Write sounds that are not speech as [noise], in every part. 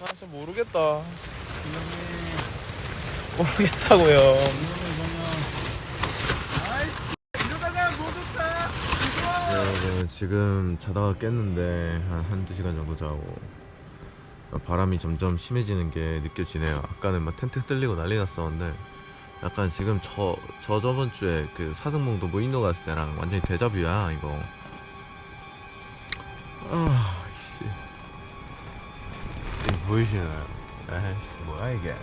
아 진짜 모르겠다. 모르겠다고요. 네, 네, 지금 자다가 깼는데 한 한두 시간 정도 자고 바람이 점점 심해지는 게 느껴지네요. 아까는 막 텐트 흔들리고 난리 났었는데 약간 지금 저, 저 저번 주에 그 사승봉도 무인도 갔을 때랑 완전히 데자뷰야 이거. 아 씨. 보이시나요? 에이씨 뭐야 이게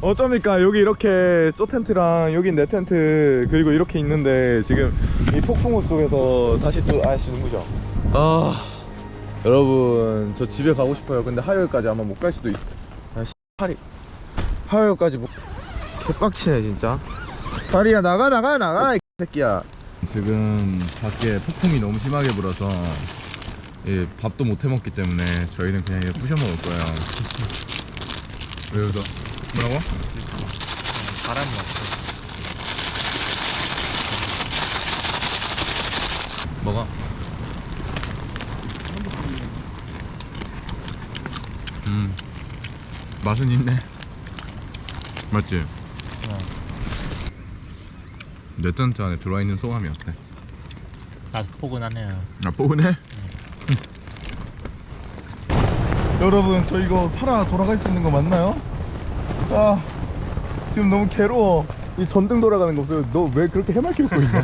어쩝니까 여기 이렇게 쪼 텐트랑 여기 내 텐트 그리고 이렇게 있는데 지금 이 폭풍우 속에서 다시 또 아씨 누구죠? 아 여러분 저 집에 가고 싶어요 근데 화요일까지 아마 못 갈 수도 있 아씨 파리 화요일까지 못 개빡치네 진짜 파리야 나가 나가 나가 이 새끼야 지금 밖에 폭풍이 너무 심하게 불어서 예, 밥도 못 해먹기 때문에 저희는 그냥 이렇게 부셔 먹을 거예요 왜 웃어? 뭐라고? 바람이 없어. 뭐가? 음 맛은 있네 맞지? 내 텐트 안에 들어와 있는 소감이 어때? 나도 포근하네요. 아 뽀근해? 여러분 저 이거 살아 돌아갈 수 있는 거 맞나요? 아 지금 너무 괴로워 이 전등 돌아가는 거 없어요 너 왜 그렇게 해맑게 웃고 있냐?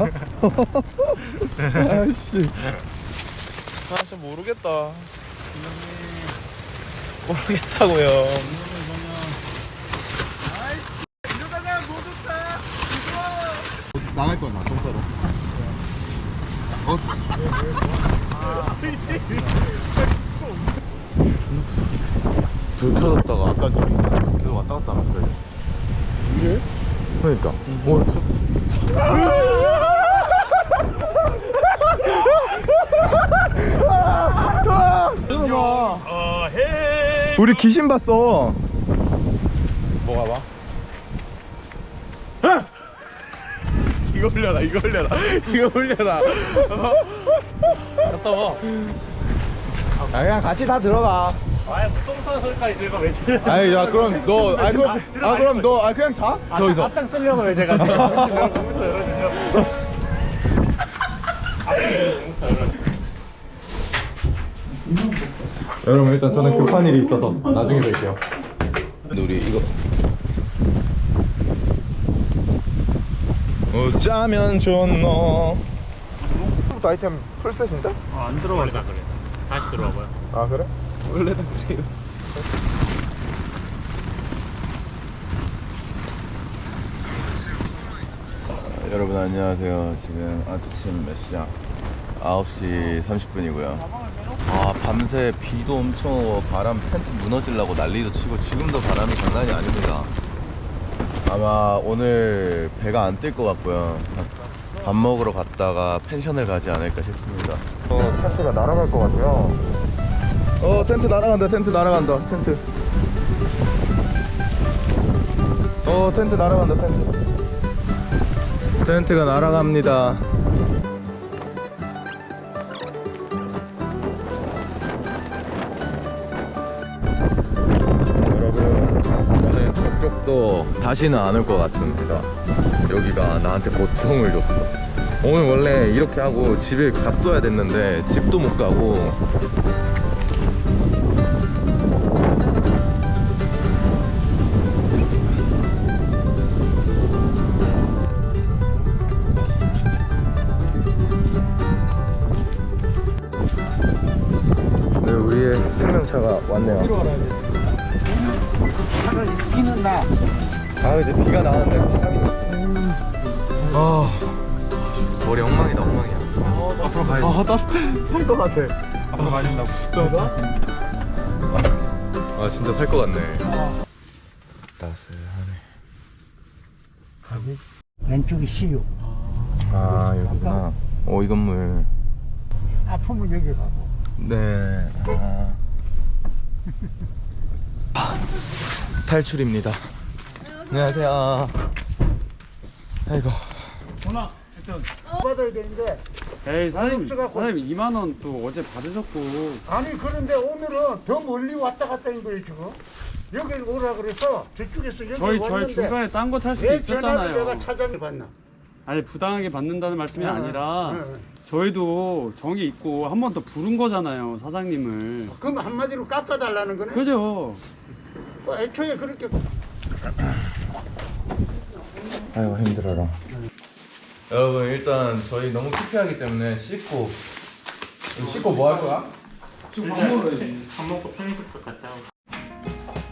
아씨 아 진짜 모르겠다 모르겠다고요 나갈 거야 나똥 싸러 어? 불 켜졌다가 아까 좀 계속 왔다 갔다 하는 거예요 이래? 그러니까 뭐 어, 해. 우리 귀신 봤어 뭐가 봐? 이거 올려라 이거 올려라 이거 올려라 갔다 와. 아 그냥 같이 다 들어가. 아예 무똥싸 소리까지 들고 왜? 아니 야 그럼 너 아니 그럼 아 그럼 너 아 그냥 자 저기서. 앞당 쓰려고 왜 제가. 컴퓨터. 여러분 일단 저는 급한 일이 있어서 나중에 뵐게요. 근데 우리 이거 어쩌면 좋노 부터 아이템 풀셋인데? 어, 안 들어와. 원래 다 그래. 다시 들어와봐요. 아 그래? 원래 다 그래요 여러분 안녕하세요 지금 아침 몇 시야 9시 30분이고요 아 밤새 비도 엄청 오고 바람 텐트 무너지려고 난리도 치고 지금도 바람이 장난이 아닙니다 아마 오늘 배가 안 뜰 것 같고요. 밥 먹으러 갔다가 펜션을 가지 않을까 싶습니다. 어 텐트가 날아갈 것 같아요. 어 텐트 날아간다 텐트 날아간다 텐트. 어 텐트 날아간다 텐트. 텐트가 날아갑니다 다시는 안 올 것 같습니다 여기가 나한테 고통을 줬어 오늘 원래 이렇게 하고 집에 갔어야 됐는데 집도 못 가고 네, 우리의 생명차가 왔네요. 비는 나. 아, 이제 비가 나오는데. 아, 머리 엉망이다, 엉망이야. 앞으로 가야 아, 따뜻해. 살 것 같아. 앞으로 가야 된다고. 아, 진짜 살 것 같네. 따스하네. 왼쪽이 시유. 아, 여기구나. 어, 이 건물. 아프면 여기 가고. 네. 아. [laughs] 탈출입니다. 안녕하세요. 아이고. 전화 일단 받아야 되는데 에이 사장님. 사장님 2만 원 또 어제 받으셨고 아니 그런데 오늘은 더 멀리 왔다 갔다 한 거예요 지금 여기 오라 그래서 저쪽에서 여기 저희 저희 왔는데 중간에 딴 거 탈 수도 왜 전화를 내가 있었잖아요. 차장에 받나 아니 부당하게 받는다는 말씀이 응, 아니라 응, 응. 저희도 정이 있고 한 번 더 부른 거잖아요 사장님을. 그럼 한마디로 깎아달라는 거네 그죠? 뭐 애초에 그렇게 아이고 힘들어라. 여러분 일단 저희 너무 피폐하기 때문에 씻고. 씻고 뭐 할 거야? 밥 먹고 편의점 갔다 오고.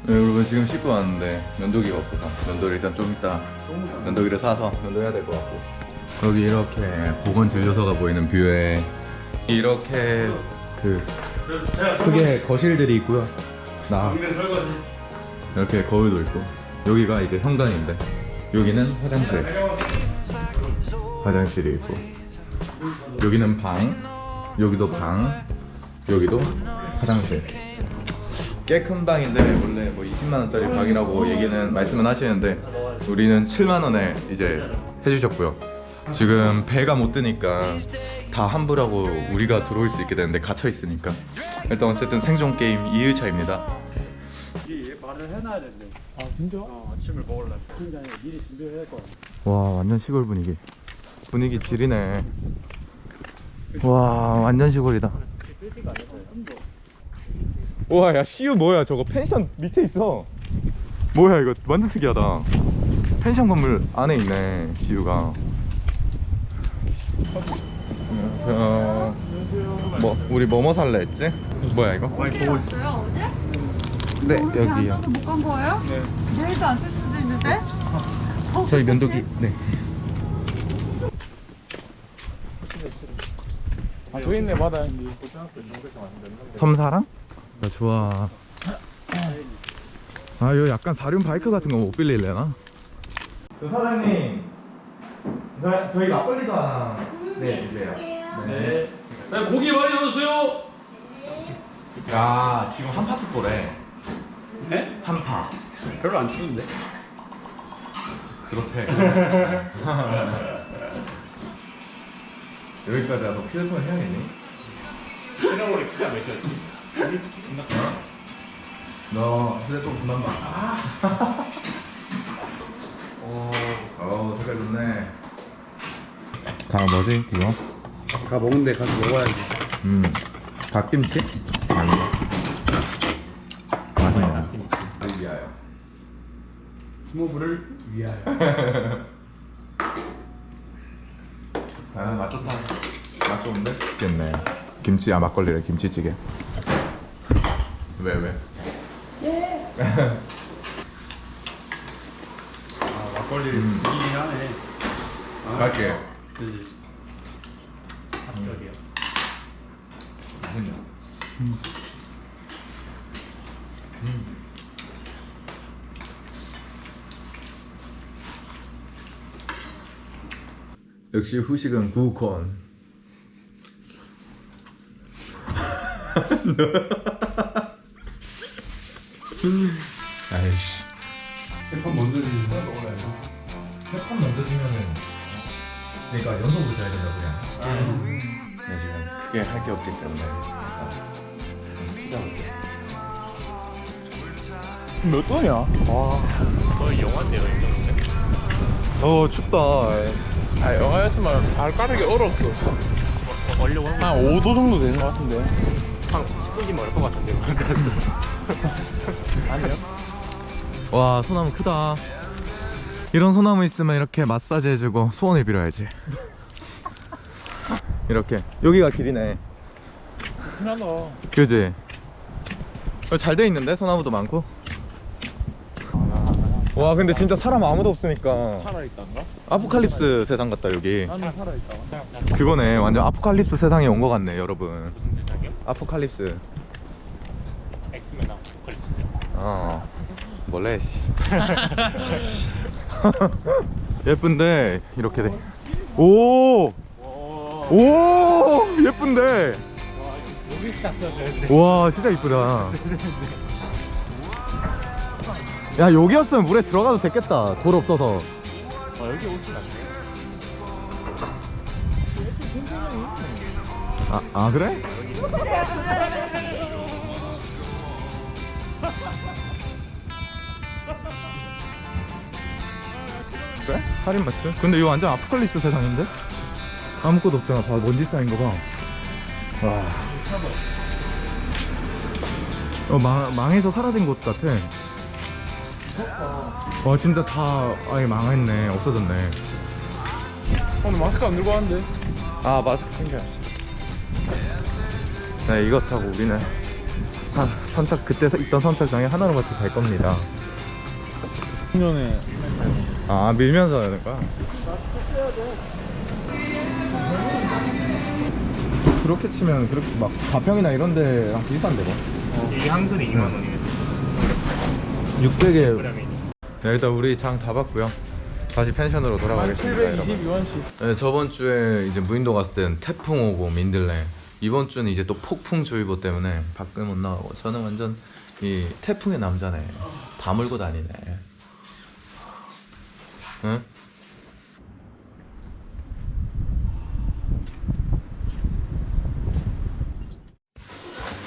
네, 여러분 지금 씻고 왔는데 면도기가 없어서. 면도를 일단 좀 이따 면도기를 사서 면도해야 될 것 같고. 여기 이렇게 보건 진료소가 보이는 뷰에 이렇게 그 크게 거실들이 있고요. 나 설거지. 이렇게 거울도 있고. 여기가 이제 현관인데 여기는 화장실. 화장실이 있고. 여기는 방. 여기도 방. 여기도 화장실. 꽤 큰 방인데 원래 뭐 20만 원짜리 방이라고 얘기는 말씀은 하시는데 우리는 7만 원에 이제 해주셨고요. 지금 배가 못 뜨니까 다 환불하고 우리가 들어올 수 있게 되는데 갇혀 있으니까. 일단 어쨌든 생존 게임 2일차입니다. 미리 말을 해놔야 된대. 아 진짜? 어, 아침을 먹으려면. 아니라 미리 준비해야 될 거야. 와 완전 시골 분위기 분위기 지리네 와 완전 시골이다 우와 야 CU 뭐야 저거 펜션 밑에 있어 뭐야 이거 완전 특이하다 펜션 건물 안에 있네 CU가 안녕하세요 뭐 우리 뭐뭐 살래 했지? 뭐야 이거? 있어. 어요 어제? 네 어디 여기요 안 못간 거예요? 네. 내일도 안 뜰 수도 있는데? 저희 면도기 네 아 저기 있네 바다 섬사랑? 나 좋아. 아, 이거 약간 사륜 바이크 같은 거 못 빌릴래나? 그 사장님, 저, 저희 막걸리도 하나 네, 주세요. 네. 네 고기 많이 넣어주세요 야, 지금 한파 특보래. 네? 한파. 별로 안 추운데? 그렇대. [laughs] 여기까지 와서 휴대폰 해야겠니? 이런 키가 몇이었지? 너 휴대폰 그만 봐. 아. 오, [laughs] 어, 색깔 좋네. 다 뭐지, 이거? 다 먹는데 가서 먹어야지. 음, 닭김치? 스모브를 위하여. [laughs] 아, 맛 좋다. 맛 좋은데? 맛있겠네. 김치, 아, 막걸리래, 김치찌개. 왜, 왜? [laughs] 아 막걸리를 죽이긴 하네. 갈게. 그지. 합격이요 역시 후식은 구콘. 아이씨. 햇밥 먼저 주는 거. 햇판 먼저 주면은 그러니까 연속으로 줘야 된다 그냥. 네, 지금 크게 할 게 없기 때문에 피자 먹게. 몇 도냐? 와. 거의 영화인데요 이 정도면 어 춥다. 아 영하였으면 발가락이 얼었어. 얼려 한한 5도 정도 되는 것 같은데. 10분이면 얼것 같은데 [laughs] 아니요. 와 소나무 크다. 이런 소나무 있으면 이렇게 마사지 해주고 소원을 빌어야지. [laughs] 이렇게 여기가 길이네. 흔하다 그지? 잘 돼 있는데 소나무도 많고. 와 근데 진짜 사람 아무도 없으니까 살아있단가? 아포칼립스 세상 같다 여기. 나는 살아있다 그거네 완전 아포칼립스 세상에 온것 같네 여러분. 무슨 세상이요? 아포칼립스. 엑스맨 아포칼립스 어 몰래 씨. [laughs] 예쁜데 이렇게 돼. 오! 오! 예쁜데. 여기 시작해야 되는데 와 진짜 이쁘다. [laughs] 야 여기였으면 물에 들어가도 됐겠다 돌 없어서 아 여기 올줄 알았네 아, 아 그래? 그래? 할인 맞죠? 근데 이거 완전 아포칼립스 세상인데? 아무것도 없잖아 다 먼지 쌓인 거봐 와. 어, 망, 망해서 사라진 곳 같아 와 진짜 다 아예 망했네. 없어졌네. 오늘 마스크 안 들고 왔는데. 아 마스크 챙겨 네 이거 타고 우리는 아, 선착 그때 있던 선착장에 하나로마트 갈 겁니다. 작년에. 아 밀면서 하는 거야? 그렇게 치면 그렇게 막 가평이나 이런 데랑 비슷한데 뭐? 이게 한 근에 2만 원이에요 600에 그램이 네, 일단 우리 장 다 봤고요. 다시 펜션으로 돌아가겠습니다 여러분. 722원씩. 네, 저번 주에 이제 무인도 갔을 때는 태풍 오고 민들레. 이번 주는 이제 또 폭풍주의보 때문에 밖에 못 나가고 저는 완전 이 태풍의 남자네. 다 물고 다니네. 응?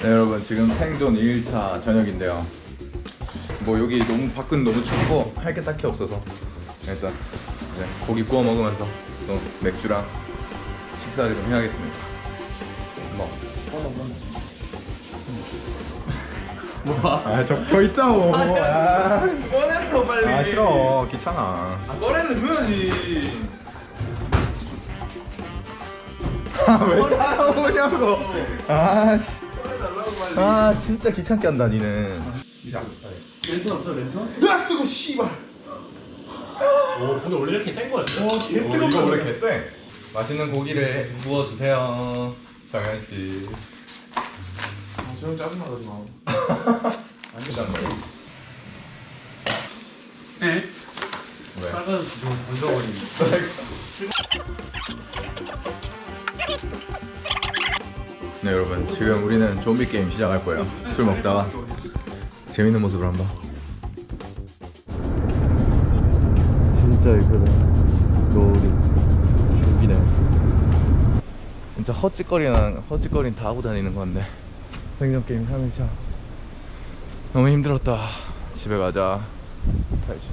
네 여러분 지금 생존 2일차 저녁인데요 뭐 여기 너무 밖은 너무 춥고 할 게 딱히 없어서 일단 이제 고기 구워 먹으면서 또 맥주랑 식사를 좀 해야겠습니다. 뭐? 뭐? 아, 저, 저 있다고. 아, 꺼내줘 빨리 아, 싫어. 귀찮아. 아 꺼내는 줘야지 아, 왜 따라오냐고. 아, 씨. 꺼내달라고 빨리 아, 진짜 귀찮게 한다, 니는. 랜턴 없어 랜턴? 야 뜨거 씨발 오 근데 원래 이렇게 센 거였어? 와개 어, 이거 원래 개쎄. 맛있는 고기를 구워주세요. 정현 씨. 저형 짜증나가지 마안 된단 말이야. 네 왜? 싸가지 좀 던져버리네 네 여러분 지금 우리는 좀비 게임 시작할 거예요 술 먹다가 재밌는 모습을 한번. 진짜 이거다 노을이 죽이네. 진짜 헛짓거리는 헛짓거리는 다 하고 다니는 건데. 생존 게임 3일차 너무 힘들었다. 집에 가자. 가야지